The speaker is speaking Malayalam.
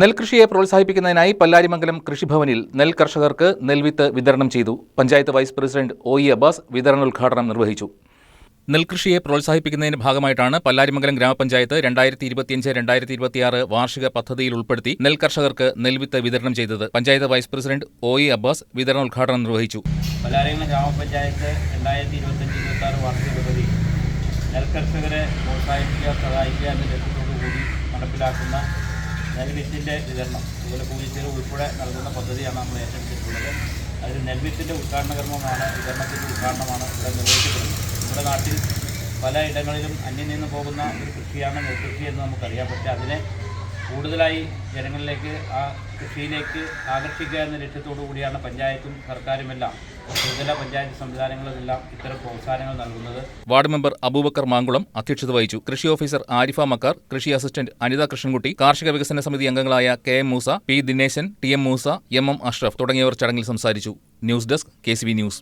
നെൽകൃഷിയെ പ്രോത്സാഹിപ്പിക്കുന്നതിനായി പല്ലാരിമംഗലം കൃഷിഭവനിൽ നെൽ കർഷകർക്ക് നെൽവിത്ത് വിതരണം ചെയ്തു. Panchayat vice president O E Abbas വിതരണോദ്ഘാടനം നിർവഹിച്ചു. നെൽകൃഷിയെ പ്രോത്സാഹിപ്പിക്കുന്നതിന്റെ ഭാഗമായിട്ടാണ് പല്ലാരിമംഗലം ഗ്രാമപഞ്ചായത്ത് രണ്ടായിരത്തി ഇരുപത്തിയഞ്ച് രണ്ടായിരത്തി ഇരുപത്തിയാറ് വാർഷിക പദ്ധതിയിൽ ഉൾപ്പെടുത്തി നെൽ കർഷകർക്ക് നെൽവിത്ത് വിതരണം ചെയ്തത്. Panchayat vice president O E Abbas വിതരണോദ്ഘാടനം നിർവഹിച്ചു. പല്ലാരിമംഗലം ഗ്രാമപഞ്ചായത്ത് രണ്ടായിരത്തി ഇരുപത്തഞ്ച് ഇരുപത്തി ആറ് വാർഷിക പദ്ധതി നെൽകർഷകരെ നടപ്പിലാക്കുന്ന നെൽവിത്തിന്റെ വിതരണം. അതുപോലെ കൂലിച്ചേര് ഉൾപ്പെടെ നൽകുന്ന പദ്ധതിയാണ് നമ്മൾ ഏറ്റെടുത്തിട്ടുള്ളത്. അതിൽ നെൽവിത്തിന്റെ ഉദ്ഘാടന കർമ്മമാണ് വിതരണത്തിന്റെ ഉദ്ഘാടനമാണ് ഇവിടെ നിർവഹിക്കപ്പെടുന്നത് നമ്മുടെ നാട്ടിൽ പല ഇടങ്ങളിലും അന്യം നിന്ന് പോകുന്ന ഒരു കൃഷിയാണ് നെൽകൃഷി എന്ന് നമുക്കറിയാം. പക്ഷേ അതിനെ കൂടുതലായി ജനങ്ങളിലേക്ക് ആ കൃഷിയിലേക്ക് ആകർഷിക്കുക എന്ന ലക്ഷ്യത്തോടു കൂടിയാണ് പഞ്ചായത്തും സർക്കാരുമെല്ലാം പഞ്ചായത്ത് പ്രോത്സാഹനങ്ങൾ വാർഡ് മെമ്പർ അബൂബക്കർ മാങ്കുളം അധ്യക്ഷത വഹിച്ചു. കൃഷി ഓഫീസർ ആരിഫ മക്കാർ കൃഷി അസിസ്റ്റന്റ് അനിത കൃഷ്ണൻകുട്ടി കാർഷിക വികസന സമിതി അംഗങ്ങളായ K M Moosa P Dineshan T M Moosa M M Ashraf തുടങ്ങിയവർ ചടങ്ങിൽ സംസാരിച്ചു. News desk K news.